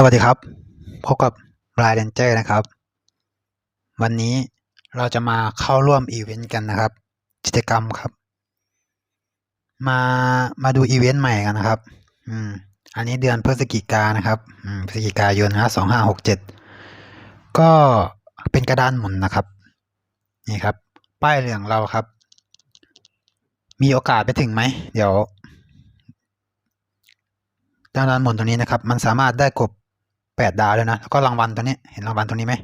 สวัสดีครับ พบกับ Blind Ranger นะครับ วันนี้เราจะมาเข้าร่วมอีเวนต์กันนะครับ กิจกรรมครับ มามาดูอีเวนต์ใหม่กันนะครับ อืม อันนี้เดือนพฤศจิกายนนะครับพฤศจิกายนนะสองห้าหกเจ็ดก็เป็นกระดานหมุนนะครับ นี่ครับ ป้ายเหลืองเราครับ มีโอกาสไปถึงไหม เดี๋ยวกระดานหมุนตรงนี้นะครับ มันสามารถได้กบ แปดดาวเลยนะ แล้วก็รางวัลตัวนี้ เห็นรางวัลตรงนี้ไหม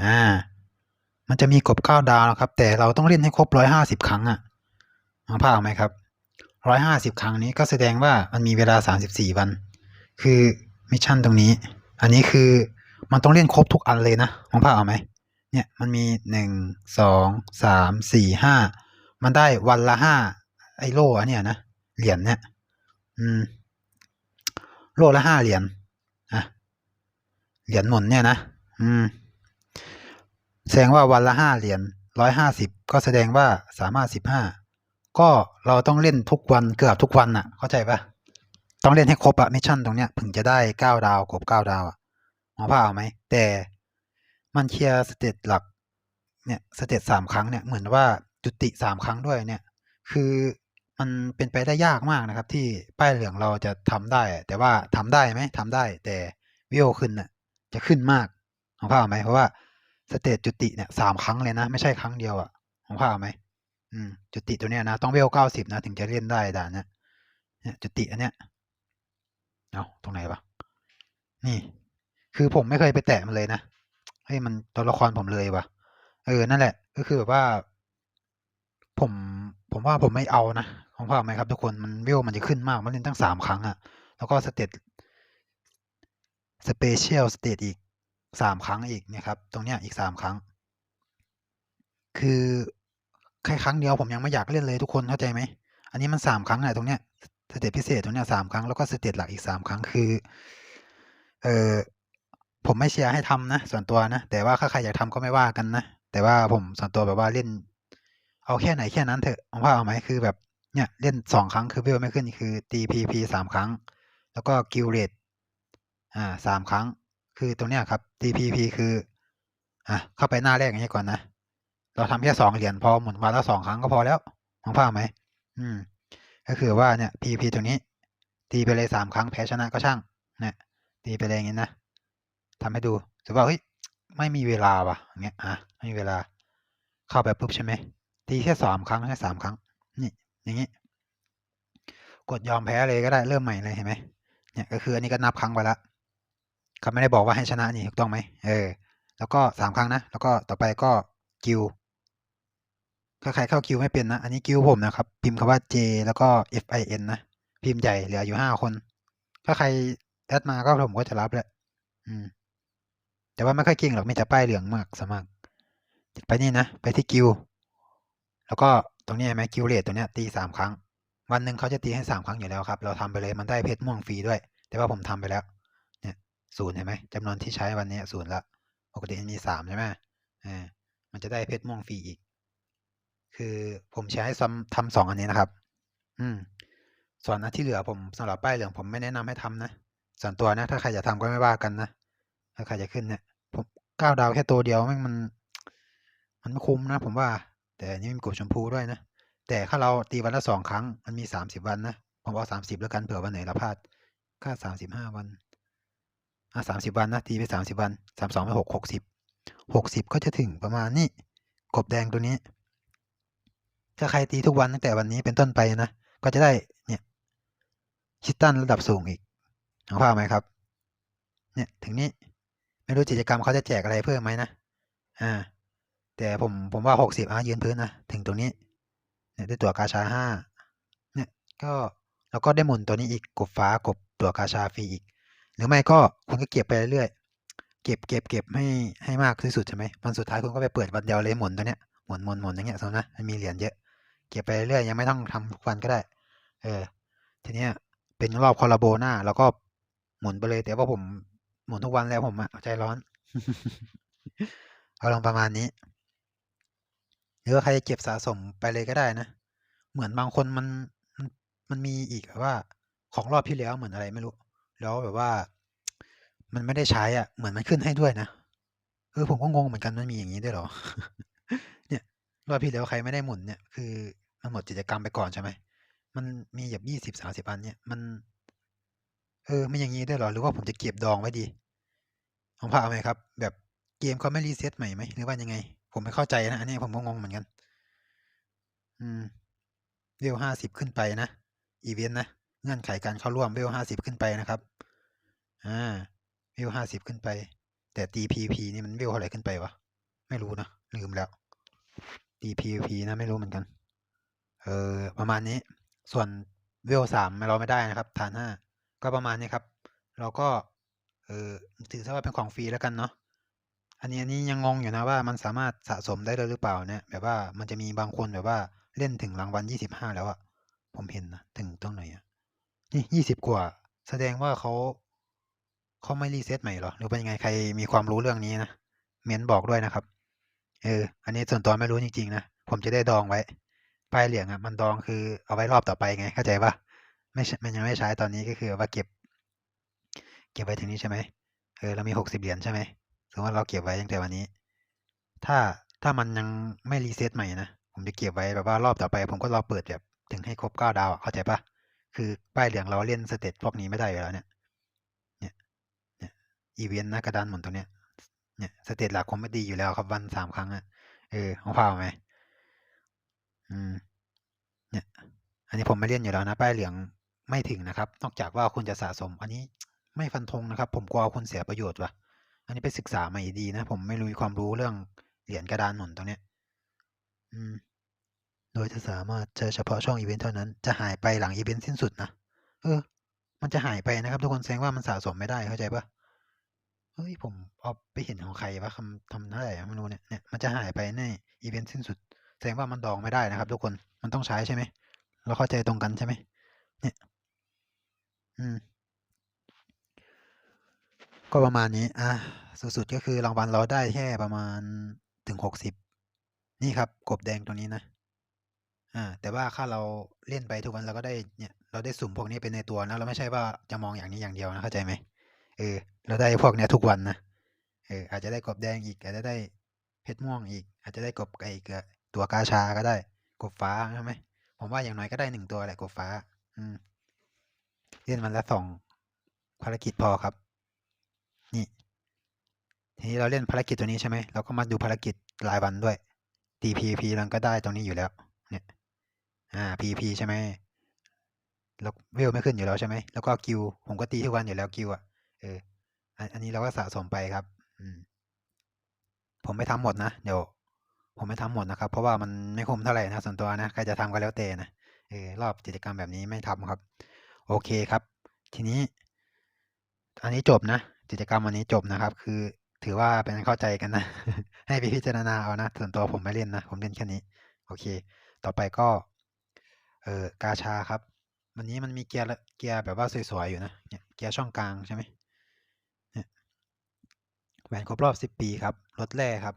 อ่า มันจะมีกบเก้าดาวนะครับ แต่เราต้องเล่นให้ครบร้อยห้าสิบครั้งอะมองภาพออกไหมครับร้อยห้าสิบครั้งนี้ก็แสดงว่ามันมีเวลาสามสิบสี่วัน คือมิชชั่นตรงนี้ อันนี้คือมันต้องเล่นครบทุกอันเลยนะมองภาพออกไหมเนี่ยมันมีหนึ่งสองสามสี่ห้ามันได้วันละห้าไอโล่เนี้ยนะเหรียญเนี่ย อืม โล่ละห้าเหรียญ เหรียญหมุนเนี่ยนะ อืม แสดงว่าวันละห้าเหรียญร้อยห้าสิบก็แสดงว่าสามารถสิบห้าก็เราต้องเล่นทุกวันเกือบทุกวันน่ะ เข้าใจปะต้องเล่นให้ครบอะมิชชั่นตรงเนี้ยถึงจะได้เก้าดาวครบเก้าดาวอะมองภาพเอาไหม แต่มันเคลียร์สเตตหลัก เนี่ยสเตตสามครั้งเนี่ยเหมือนว่าจุติสามครั้งด้วยเนี่ย คือมันเป็นไปได้ยากมากนะครับ ที่ป้ายเหลืองเราจะทำได้ แต่ว่าทำได้ไหมทำได้ แต่วิวขึ้นน่ะ จะขึ้นมากของภาพไหมเพราะว่าสเตจจุติเนี่ยสามครั้งเลยนะ ไม่ใช่ครั้งเดียวอะของภาพไหมอืมจุติตัวเนี้ยนะต้องเวลเก้าสิบนะถึงจะเล่นได้ด่านเนี้ยเนี่ยจุติอันเนี้ยเอาตรงไหนวะนี่ คือผมไม่เคยไปแตะมันเลยนะเฮ้ยมันตัวละครผมเลยวะเออนั่นแหละ ก็คือแบบว่า ผมผมว่าผมไม่เอานะของภาพไหมครับ ทุกคนมันวิวมันจะขึ้นมากมันเล่นตั้งสามครั้งอะแล้วก็สเตต สเปเชียลสเตตอีกสามครั้งอีกนี่ยครับ ตรงเนี้ยอีกสามครั้ง คือแค่ครั้งเดียวผมยังไม่อยากเล่นเลยทุกคนเข้าใจไหม อันนี้มันสามครั้งแหละตรงเนี้ยสเตตพิเศษตรงเนี้ยสามครั้งแล้วก็สเตตหลักอีกสามครั้งคือเออผมไม่เชียร์ให้ทำนะ ส่วนตัวนะ แต่ว่าถ้าใครอยากทำก็ไม่ว่ากันนะ แต่ว่าผมส่วนตัวแบบว่าเล่น เอาแค่ไหนแค่นั้นเถอะเอาว่าเอาไหมคือแบบเนี่ยเล่นสองครั้งคือเวลไม่ขึ้นคือตีพีพีสามครั้ง แล้วก็กิลเรต อ่าสามครั้ง คือตรงเนี้ยครับ TPP คืออะเข้าไปหน้าแรกอย่างนี้ก่อนนะเราทำแค่สองเหรียญพอหมุนมาแล้วสองครั้งก็พอแล้วมองภาพไหมอืม ก็คือว่าเนี่ย PP ตรงนี้ ตีไปเลยสามครั้งแพ้ชนะก็ช่างเนี่ยตีไปเลยอย่างนี้นะทำให้ดูถือว่าเฮ้ยไม่มีเวลาว่ะอย่างเงี้ยอะไม่มีเวลาเข้าไปปุ๊บใช่ไหมตีแค่สามครั้งแค่สามครั้ง นี่ อย่างนี้ กดยอมแพ้เลยก็ได้เริ่มใหม่เลยเห็นไหมเนี่ยก็คืออันนี้ก็นับครั้งไปละ เขาไม่ได้บอกว่าให้ชนะนี่ถูกต้องไหมเออ แล้วก็สามครั้งนะ แล้วก็ต่อไปก็กิวถ้าใครเข้าคิวไม่เป็นนะ อันนี้กิวผมนะครับ พิมพ์คำว่า J แล้วก็ F I N นะ พิมพ์ใหญ่เหลืออยู่ห้าคน ถ้าใครแอดมาก็ผมก็จะรับแหละอืม แต่ว่าไม่ค่อยเก่งหรอกมีแต่ป้ายเหลืองมากสมัครไปนี่นะ ไปที่กิว แล้วก็ตรงนี้ไหมกิวเรทตัวเนี้ยตีสามครั้ง วันหนึ่งเขาจะตีให้สามครั้งอยู่แล้วครับ เราทำไปเลยมันได้เพชรม่วงฟรีด้วย แต่ว่าผมทำไปแล้ว ศูนย์เห็นไหมจำนวนที่ใช้วันนี้ศูนย์ละปกติมีสามใช่ไหมอ่ามันจะได้เพชรม่วงฟรีอีก คือผมใช้ทำทำสองอันนี้นะครับ อืม ส่วนอันที่เหลือผมสำหรับป้ายเหลืองผมไม่แนะนำให้ทำนะส่วนตัวนะ ถ้าใครจะทำก็ไม่ว่ากันนะถ้าใครจะขึ้นเนี่ย ผมก้าวดาวแค่ตัวเดียวม่งมัน มันไม่คุ้มนะ ผมว่า แต่อันนี้มีกบชมพูด้วยนะแต่ถ้าเราตีวันละสองครั้ง มันมีสามสิบวันนะ ผมเอาสามสิบแล้วกันเผื่อวันไหนเราพลาด ค่าสามสิบห้าวัน อะสามสิบวันนะตีไปสามสิบวันสามสองไปหกหกสิบหกสิบก็จะถึงประมาณนี้กบแดงตัวนี้ ถ้าใครตีทุกวันตั้งแต่วันนี้เป็นต้นไปนะ ก็จะได้เนี่ยคิดตันระดับสูงอีกเห็นภาพไหมครับ เนี่ยถึงนี้ไม่รู้กิจกรรมเขาจะแจกอะไรเพิ่มไหมนะอ่าแต่ผมผมว่าหกสิบอะยืนพื้นนะถึงตรงนี้เนี่ยได้ตัวกาชาห้าเนี่ยก็แล้วก็ได้หมุนตัวนี้อีกกบฟ้ากบตัวกาชาฟรีอีก หรือไม่ก็คุณก็เก็บไปเรื่อยๆเก็บเก็บเก็บให้ให้มากที่สุดใช่ไหมวันสุดท้ายคุณก็ไปเปิดวันเดียวเลยหมุนตัวเนี้ยหมุนหมุนหมุนอย่างเงี้ยสมมตินะมันมีเหรียญเยอะ เก็บไปเรื่อยยังไม่ต้องทำทุกวันก็ได้ เออ ทีเนี้ยเป็นรอบคอลาโบหน้าแล้วก็หมุนไปเลย แต่ว่าผมหมุนทุกวันแล้วผมอะใจร้อน เอาลองประมาณนี้หรือว่าใครจะเก็บสะสมไปเลยก็ได้นะ เหมือนบางคนมันมันมันมีอีกแบบว่าของรอบที่แล้วเหมือนอะไรไม่รู้ แล้วแบบว่า มันไม่ได้ใช้อะ เหมือนมันขึ้นให้ด้วยนะเออผมก็งงเหมือนกันมันมีอย่างนี้ด้วยเหรอ เนี่ยรอบที่แล้วใครไม่ได้หมุนเนี่ยคือมันหมดกิจกรรมไปก่อนใช่ไหมมันมีแบบยี่สิบสามสิบอันเนี่ยมัน เออไม่อย่างนี้ด้วยเหรอหรือว่าผมจะเก็บดองไว้ดีของพาไหมครับ แบบเกมเขาไม่รีเซ็ตใหม่ไหมหรือว่ายังไง ผมไม่เข้าใจนะอันนี้ผมก็งงเหมือนกัน อืมเรียวห้าสิบขึ้นไปนะอีเวนต์นะ เงื่อนไขการเข้าร่วมเวลห้าสิบขึ้นไปนะครับอ่าเวลห้าสิบขึ้นไป แต่ตี PVP นี่มันเวลเท่าไหร่ขึ้นไปวะไม่รู้นะลืมแล้วตี PVP นะไม่รู้เหมือนกัน เออประมาณนี้ ส่วนเวลสามเราไม่ได้นะครับ ฐานห้าก็ประมาณนี้ครับ เราก็เออถือซะว่าเป็นของฟรีแล้วกันเนาะอันนี้อันนี้ยังงงอยู่นะว่ามันสามารถสะสมได้เลยหรือเปล่าเนี่ยแบบว่ามันจะมีบางคนแบบว่าเล่นถึงรางวัลยี่สิบห้าแล้วอะผมเห็นนะถึงตรงไหนอะ นี่ยี่สิบกว่า แสดงว่าเขาเขาไม่รีเซ็ตใหม่หรอ หรือเป็นยังไงใครมีความรู้เรื่องนี้นะเม้นบอกด้วยนะครับ เออ อันนี้ส่วนตัวไม่รู้จริงๆนะ ผมจะได้ดองไว้ป้ายเหลืองอะมันดองคือเอาไว้รอบต่อไปไง เข้าใจปะไม่ใช่มันยังไม่ใช้ตอนนี้ก็คือว่าเก็บ เก็บไว้ถึงนี้ใช่ไหมเออเรามีหกสิบเหรียญใช่ไหมสมมติว่าเราเก็บไว้ตั้งแต่วันนี้ ถ้าถ้ามันยังไม่รีเซ็ตใหม่นะ ผมจะเก็บไว้แบบว่ารอบต่อไป ผมก็รอเปิดแบบถึงให้ครบเก้าดาวเข้าใจปะ คือป้ายเหลืองเราเล่นสเตตพวกนี้ไม่ได้อยู่แล้วเนี่ย เนี่ย เนี่ยอีเวนต์นะกระดานหมุนตรงเนี้ย เนี่ยสเตตหลักคงไม่ดีอยู่แล้วครับวันสามครั้งอะเออของพาวไหมอืม เนี่ย อันนี้ผมไม่เล่นอยู่แล้วนะ ป้ายเหลืองไม่ถึงนะครับ นอกจากว่าคุณจะสะสม อันนี้ไม่ฟันธงนะครับ ผมกลัวคุณเสียประโยชน์ว่ะ อันนี้ไปศึกษามาดีนะ ผมไม่รู้ความรู้เรื่องเหรียญกระดานหนุนตรงเนี้ย อืม โดยจะสามารถเจอเฉพาะช่องอีเวนต์เท่านั้น จะหายไปหลังอีเวนต์สิ้นสุดนะ เออ มันจะหายไปนะครับ ทุกคนแสดงว่ามันสะสมไม่ได้เข้าใจปะเฮ้ยผมเอาไปเห็นของใครวะคำทำเท่าไหร่ไม่รู้เนี่ยเนี่ย มันจะหายไปในอีเวนต์สิ้นสุด แสดงว่ามันดองไม่ได้นะครับ ทุกคน มันต้องใช้ใช่ไหม เราเข้าใจตรงกันใช่ไหม เนี่ย อืม ก็ประมาณนี้ อะ สุดๆก็คือรางวัลเราได้แค่ประมาณถึงหกสิบนี่ครับกบแดงตรงนี้นะ อ่าแต่ว่าถ้าเราเล่นไปทุกวันเราก็ได้เนี่ยเราได้สุ่มพวกนี้เป็นในตัวนะเราไม่ใช่ว่าจะมองอย่างนี้อย่างเดียวนะเข้าใจไหมเออเราได้พวกเนี้ยทุกวันนะเอออาจจะได้กบแดงอีกอาจจะได้เพชรม่วงอีก อาจจะได้กบไอ้เกลือตัวกาชาก็ได้กบฟ้าใช่ไหมผมว่าอย่างน้อยก็ได้หนึ่งตัวแหละกบฟ้า อืมเล่นมันละสองภารกิจพอครับ นี่ ทีนี้เราเล่นภารกิจตัวนี้ใช่ไหมเราก็มาดูภารกิจรายวันด้วย TPP เราก็ได้ตรงนี้อยู่แล้ว เนี่ย อ่า PP ใช่ไหมแล้วเวลไม่ขึ้นอยู่แล้วใช่ไหมแล้วก็กิวผมก็ตีทุกวันอยู่แล้วกิวอะเอออันนี้เราก็สะสมไปครับ อืม ผมไม่ทำหมดนะเดี๋ยวผมไม่ทำหมดนะครับ เพราะว่ามันไม่คุ้มเท่าไหร่นะส่วนตัวนะใครจะทำก็แล้วแต่นะเออรอบกิจกรรมแบบนี้ไม่ทำครับ โอเคครับ ทีนี้ อันนี้จบนะกิจกรรมวันนี้จบนะครับ คือถือว่าเป็นเข้าใจกันนะ ให้ไปพิจารณาเอานะส่วนตัวผมไม่เล่นนะผมเล่นแค่นี้ โอเค ต่อไปก็ เออกาชาครับ วันนี้มันมีเกียร์เกียร์แบบว่าสวยๆอยู่นะเนี่ยเกียร์ช่องกลางใช่ไหมแหวนครบรอบสิบปีครับลดแร่ครับ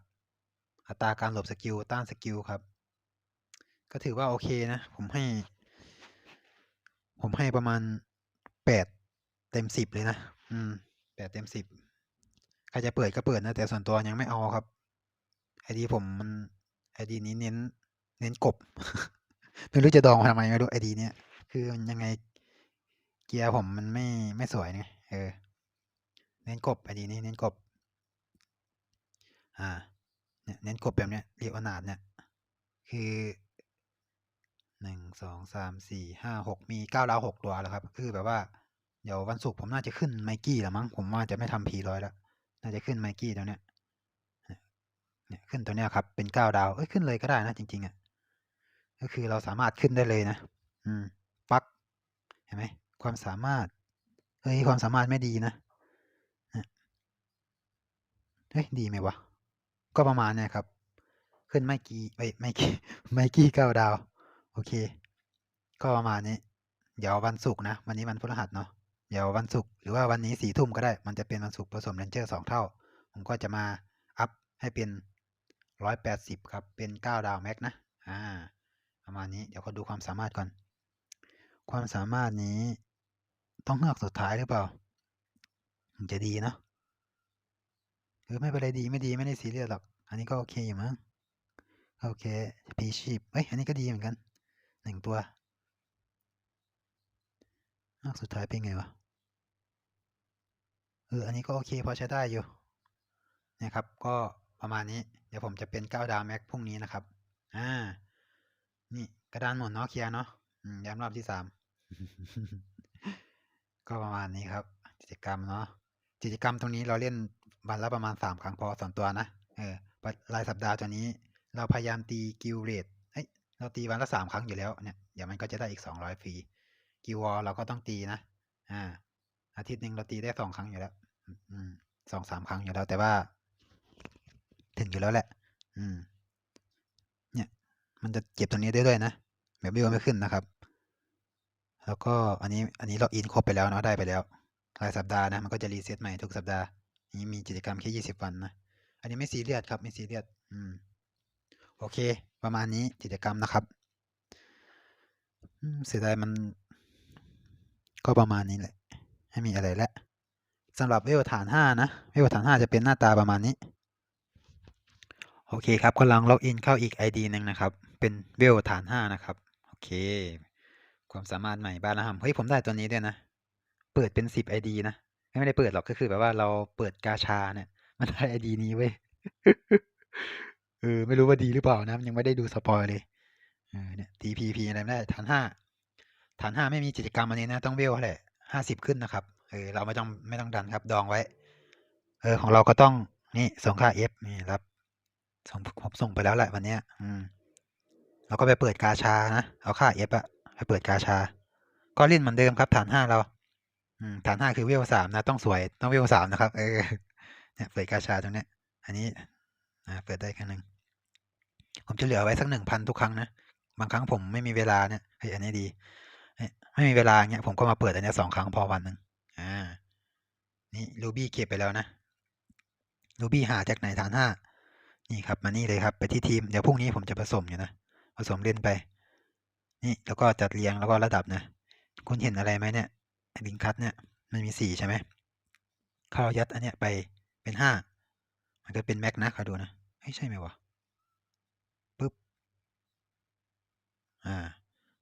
อัตราการหลบสกิลต้านสกิลครับ ก็ถือว่าโอเคนะ ผมให้ ผมให้ประมาณแปดเต็มสิบเลยนะ อืมแปดเต็มสิบใครจะเปิดก็เปิดนะ แต่ส่วนตัวยังไม่เอาครับ ไอดีผมมันไอดีนี้เน้น เน้นกบ ไม่รู้จะดองมาทำไมไม่รู้ไอดีเนี้ยคือมันยังไงเกียร์ผมมันไม่ไม่สวยไงเออ เน้นกบไอดีนี้เน้นกบ อ่า เนี่ยเน้นกบแบบเนี้ยเรียกว่านาดเนี่ย คือหนึ่งสองสามสี่ห้าหกมีเก้าดาวหกตัวแล้วครับ คือแบบว่าเดี๋ยววันศุกร์ผมน่าจะขึ้นไมกี้แล้วมั้งผมว่าจะไม่ทำพีร้อยแล้ว น่าจะขึ้นไมกี้ตัวเนี้ยเนี่ยขึ้นตัวเนี้ยครับ เป็นเก้าดาวเอ้ยขึ้นเลยก็ได้นะจริงๆอะ ก็คือเราสามารถขึ้นได้เลยนะ อืมปักเห็นไหมความสามารถเฮ้ยความสามารถไม่ดีนะเฮ้ยดีไหมวะ ก็ประมาณเนี้ยครับ ขึ้นไม่กี่ไม่ไม่กี่ไม่กี่เก้าดาว โอเค ก็ประมาณนี้ เดี๋ยววันศุกร์นะ วันนี้วันพฤหัสเนาะเดี๋ยววันศุกร์หรือว่าวันนี้สี่ทุ่มก็ได้ มันจะเป็นวันศุกร์ผสมเรนเจอร์สองเท่า ผมก็จะมาอัพให้เป็นร้อยแปดสิบครับ เป็นเก้าดาวแม็กนะ อ่า ประมาณนี้เดี๋ยวเขาดูความสามารถก่อน ความสามารถนี้ต้องเลือกสุดท้ายหรือเปล่าถึงจะดีเนาะเออไม่เป็นไรดีไม่ดีไม่ได้ซีเรียสหรอก อันนี้ก็โอเคอยู่มั้งโอเคพีชีพเอ้ยอันนี้ก็ดีเหมือนกันหนึ่งตัวอ้าวสุดท้ายเป็นไงวะเอออันนี้ก็โอเคพอใช้ได้อยู่นี่ยครับ ก็ประมาณนี้ เดี๋ยวผมจะเป็นเก้าดาวแม็กพรุ่งนี้นะครับ อ่า นี่กระดานหมุนเนาะเคลียร์เนาะอืมย้ำรอบที่สามก็ประมาณนี้ครับ กิจกรรมเนาะกิจกรรมตรงนี้เราเล่นวันละประมาณสามครั้งพอส่วนตัวนะเออรายสัปดาห์ตัวนี้ เราพยายามตีกิลเรทเอ้ยเราตีวันละสามครั้งอยู่แล้วเนี่ยเดี๋ยวมันก็จะได้อีกสองร้อยฟรีกิวอลเราก็ต้องตีนะอ่า อาทิตย์หนึ่งเราตีได้สองครั้งอยู่แล้วอืมสองสามครั้งอยู่แล้วแต่ว่า ถึงอยู่แล้วแหละ อืม มันจะเก็บตรงนี้ได้ด้วยนะแบบวิวไม่ขึ้นนะครับ แล้วก็อันนี้อันนี้เราอินครบไปแล้วเนาะได้ไปแล้วรายสัปดาห์นะมันก็จะรีเซ็ตใหม่ทุกสัปดาห์นี้มีกิจกรรมแค่ยี่สิบวันนะอันนี้ไม่ซีเรียสครับไม่ซีเรียสอืมโอเค ประมาณนี้กิจกรรมนะครับเสียดายมันก็ประมาณนี้แหละไม่มีอะไรแล้วสำหรับเวลฐานห้านะเวลฐานห้าจะเป็นหน้าตาประมาณนี้ โอเคครับกำลังล็อกอินเข้าอีก ID หนึ่งนะครับ เป็นเวลฐานห้านะครับ โอเค ความสามารถใหม่บ้านละหำเฮ้ยผมได้ตัวนี้ด้วยนะ เปิดเป็นสิบ ID นะ ไม่ได้เปิดหรอกก็คือแบบว่าเราเปิดกาชาเนี่ย มันได้ ID นี้เว้ยเออไม่รู้ว่าดีหรือเปล่านะยังไม่ได้ดูสปอยเลยเออเนี่ย TPP อะไรไม่ได้ฐานห้าฐานห้าไม่มีกิจกรรมอันนี้นะ ต้องเวลเท่าไหร่ห้าสิบขึ้นนะครับเออเราไม่ต้องไม่ต้องดันครับดองไว้ เออของเราก็ต้องนี่ส่งค่า F นี่รับส่งผมส่งไปแล้วแหละวันเนี้ย อืม เราก็ไปเปิดกาชานะ เอาค่า F อะไปเปิดกาชา ก็เล่นเหมือนเดิมครับ ฐานห้าเราฐานห้าคือเวลสามนะ ต้องสวยต้องเวลสามนะครับ เออเนี่ยเปิดกาชาตรงนี้อันนี้อ่าเปิดได้แครั้งหนึ่งผมจะเหลือไว้สักหนึ่งพันทุกครั้งนะ บางครั้งผมไม่มีเวลาเนี่ยเฮ้ยอันนี้ดีไม่มีเวลาเงี้ยผมก็มาเปิดอันนี้สองครั้งพอวันหนึ่งอ่านี่รูบี้เก็บไปแล้วนะรูบี้หาจากไหนฐานห้านี่ครับมานี่เลยครับ ไปที่ทีม เดี๋ยวพรุ่งนี้ผมจะผสมอยู่นะ ผสมเล่นไป นี่แล้วก็จัดเรียงแล้วก็ระดับนะ คุณเห็นอะไรไหมเนี่ยลิงคัตเนี่ยมันมีสี่ใช่ไหมข้ายัดอันเนี้ยไปเป็นห้ามันก็เป็นแม็กนะคอยดูนะเฮ้ยใช่ไหมวะปึ๊บอ่า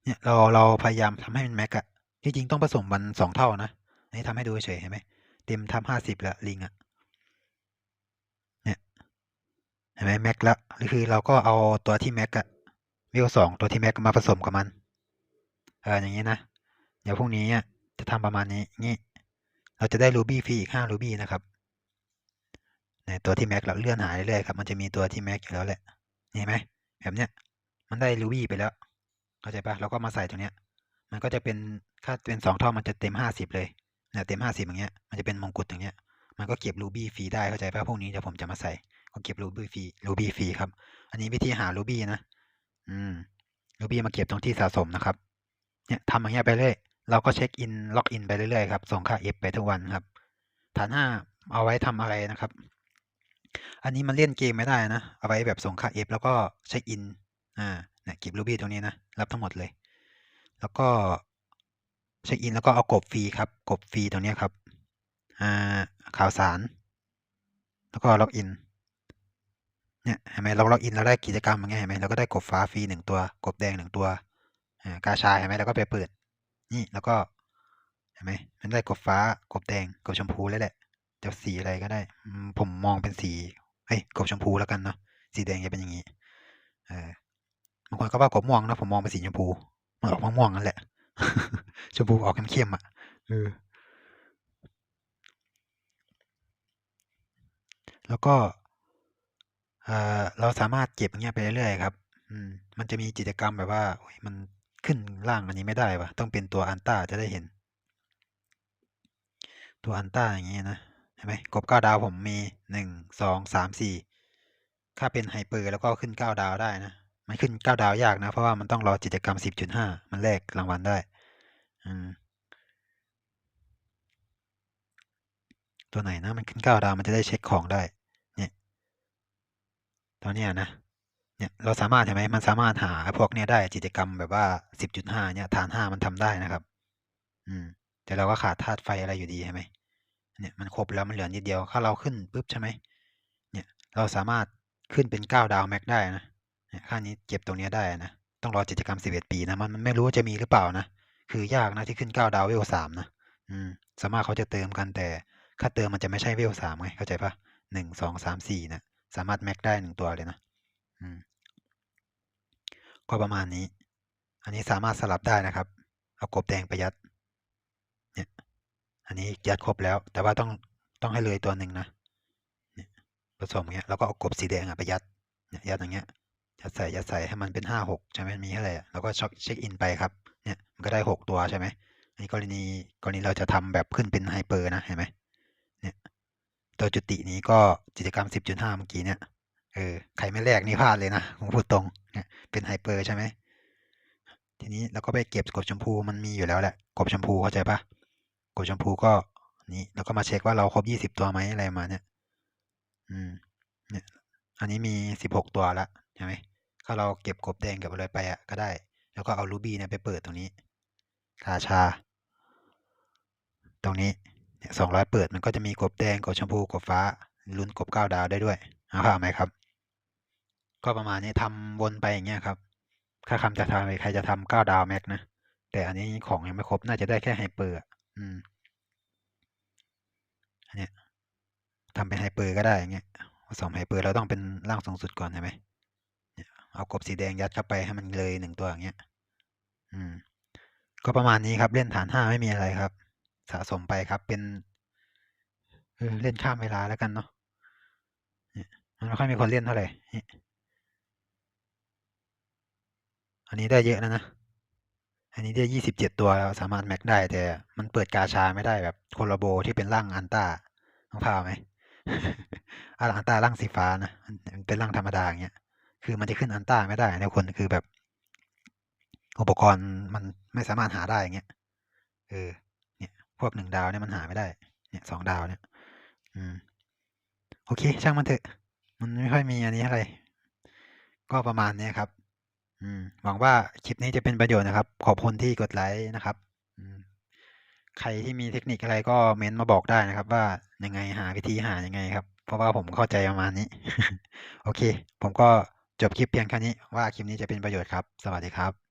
เนี่ยเราเราพยายามทำให้มันแม็กอะจริงๆต้องผสมวันสองเท่านะนี่ทำให้ดูเฉยเห็นไหมเต็มทำห้าสิบละลิงอะเนี่ยเห็นไหมแม็กแล้วคือเราก็เอาตัวที่แม็กอะ วิวสองตัวที่แม็กมาผสมกับมัน เอออย่างนี้นะ เดี๋ยวพรุ่งนี้จะทำประมาณนี้นี่เราจะได้รูบี้ฟรีอีกห้ารูบี้นะครับในตัวที่แม็กเราเลื่อนหายเรื่อยๆครับ มันจะมีตัวที่แม็กอยู่แล้วแหละเห็นไหมแบบเนี้ย มันได้รูบี้ไปแล้ว เข้าใจปะเราก็มาใส่ตรงเนี้ย มันก็จะเป็นถ้าเป็นสองเท่ามันจะเต็มห้าสิบเลยเนี่ยเต็มห้าสิบอย่างเงี้ย มันจะเป็นมงกุฎอย่างเงี้ย มันก็เก็บรูบี้ฟรีได้เข้าใจปะพวกนี้เดี๋ยวผมจะมาใส่ก็เก็บรูบี้ฟรีรูบี้ฟรีครับ อันนี้วิธีหารูบี้นะ อืมรูบี้มาเก็บตรงที่สะสมนะครับ เนี่ยทำอย่างเงี้ยไปเรื่อยเราก็เช็คอินล็อกอินไปเรื่อยๆครับ ส่งค่า F ไปทุกวันครับ ฐานห้าเอาไว้ทำอะไรนะครับ อันนี้มันเล่นเกมไม่ได้นะ เอาไว้แบบส่งค่า F แล้วก็เช็คอิน อ่า เนี่ยเก็บรูบี้ตรงนี้นะ รับทั้งหมดเลย แล้วก็เช็คอินแล้วก็เอากบฟรีครับ กบฟรีตรงนี้ครับ อ่า ข่าวสาร แล้วก็ล็อกอิน เนี่ยเห็นไหมเราล็อกอินเราได้กิจกรรมอย่างเงี้ยเห็นไหมเราก็ได้กบฟ้าฟรีหนึ่งตัว กบแดงหนึ่งตัวกาชาเห็นไหมเราก็ไปเปิด นี่แล้วก็เห็นไหมมันได้กบฟ้ากบแดงกบชมพูแล้วแหละจะสีอะไรก็ได้ ผมมองเป็นสีเฮ้ยกบชมพูแล้วกันเนาะสีแดงจะเป็นอย่างนี้เออบางคนก็ว่ากบม่วงนะผมมองเป็นสีชมพูมันออกม่วงๆนั่นแหละชมพูออกเข้มๆอะเออแล้วก็ เอ่อ เราสามารถเก็บอย่างเงี้ยไปเรื่อย ๆ ครับ อืม มันจะมีกิจกรรมแบบว่ามันขึ้นล่างอันนี้ไม่ได้วะต้องเป็นตัวอันต้าจะได้เห็น ตัวอันต้าอย่างงี้นะ เห็นไหม กบเก้าดาวผมมีหนึ่งสองสามสี่ถ้าเป็นไฮเปอร์แล้วก็ขึ้นเก้าดาวได้นะ มันขึ้นเก้าดาวยากนะ เพราะว่ามันต้องรอกิจกรรมสิบจุดห้ามันแลกรางวัลได้ อืม ตัวไหนนะ มันขึ้นเก้าดาว มันจะได้เช็คของได้ ตัวเนี้ยนะเนี่ยเราสามารถเห็นไหมมันสามารถหาพวกเนี้ยได้กิจกรรมแบบว่าสิบจุดห้าเนี่ยฐานห้ามันทำได้นะครับ อืม แต่เราก็ขาดธาตุไฟอะไรอยู่ดีใช่ไหมเนี่ยมันครบแล้วมันเหลือนิดเดียวถ้าเราขึ้นปุ๊บใช่ไหมเนี่ยเราสามารถขึ้นเป็น9ดาวแม็กได้นะเนี่ยค่านี้เก็บตรงเนี้ยได้นะต้องรอกิจกรรม11ปีนะมันมันไม่รู้ว่าจะมีหรือเปล่านะคือยากนะที่ขึ้น9ดาวเวล3นะอืมส่วนมากเขาจะเติมกันแต่ค่าเติมมันจะไม่ใช่เวล3ไงเข้าใจเปล่า1 2 3 4เนี่ย สามารถแม็กได้1ตัวเลยนะก็ประมาณนี้ อันนี้สามารถสลับได้นะครับ เอากบแดงไปยัด เนี่ย อันนี้ยัดครบแล้ว แต่ว่าต้องต้องให้เลยตัวหนึ่งนะเนี่ยผสมอย่างเงี้ยแล้วก็เอากบสีแดงอะไปยัดเนี่ยยัดอย่างเงี้ยยัดใส่ยัดใส่ให้มันเป็น5 6ใช่ไหมมีเท่าไหรอะเราก็ช็อกเช็กอินไปครับ เนี่ยมันก็ได้6ตัวใช่ไหมอันนี้กรณีกรณีเราจะทำแบบขึ้นเป็นไฮเปอร์นะเห็นไหม ตัวจุตินี้ก็กิจกรรม 10.5 เมื่อกี้เนี่ยเออใครไม่แลกนี่พลาดเลยนะผมพูดตรงเนี่ยเป็นไฮเปอร์ใช่ไหมทีนี้เราก็ไปเก็บกบชมพูมันมีอยู่แล้วแหละกบชมพูเข้าใจปล่ากบชมพูก็นี้เราก็มาเช็กว่าเราครบ20ตัวไหมอะไรมาเนี้ยอืม เนี่ย อันนี้มี16ตัวแล้วใช่ไหมถ้าเราเก็บกบแดงก็บอะไรไปอะก็ได้ แล้วก็เอารูบี้เนี่ยไปเปิดตรงนี้ราชา ตรงนี้ เนี่ย200เปิดมันก็จะมีกบแดงกบชมพูกบฟ้าลุ้นกบ9ดาวได้ด้วยเอาเข้าไหมครับ ก็ประมาณนี้ทำวนไปอย่างเงี้ยครับถ้าคำจะทำใครจะทำ9ดาวแม็กนะแต่อันนี้ของยังไม่ครบน่าจะได้แค่ไฮเปอร์อะอืมอันเนี้ยทำเป็นไฮเปอร์ก็ได้อย่างเงี้ยผสมไฮเปอร์เราต้องเป็นร่างสูงสุดก่อนเห็นไหมเนี่ยเอากบสีแดงยัดเข้าไปให้มันเลย1ตัวอย่างเงี้ย อืม ก็ประมาณนี้ครับเล่นฐาน5ไม่มีอะไรครับ สะสมไปครับเป็นเออเล่นข้ามเวลาแล้วกันเนาะเนี่ยมันไม่ค่อยมีคนเล่นเท่าไรนี่อันนี้ได้เยอะแล้วนะอันนี้ได้27ตัวแล้วสามารถแม็กได้ แต่มันเปิดกาชาไม่ได้แบบ Collabo ที่เป็นร่างอันต้านึกภาพออกไหมอาอันต้าร่างสีฟ้านะมันมันเป็นร่างธรรมดาอย่างเงี้ยคือมันจะขึ้นอันต้าไม่ได้นะทุกคนคือแบบ อุปกรณ์มันไม่สามารถหาได้อย่างเงี้ยเออเนี่ย พวก1ดาวเนี่ยมันหาไม่ได้ เนี่ย2ดาวเนี่ย อืม โอเค ช่างมันเถอะ มันไม่ค่อยมีอันนี้เท่าไร ก็ประมาณนี้ครับ อืม หวังว่าคลิปนี้จะเป็นประโยชน์นะครับ ขอบคุณที่กดไลก์นะครับ อืม ใครที่มีเทคนิคอะไรก็เม้นต์มาบอกได้นะครับ ว่ายังไงหาวิธีหายังไงครับ เพราะว่าผมเข้าใจประมาณนี้ โอเค ผมก็จบคลิปเพียงแค่นี้ว่าคลิปนี้จะเป็นประโยชน์ครับ สวัสดีครับ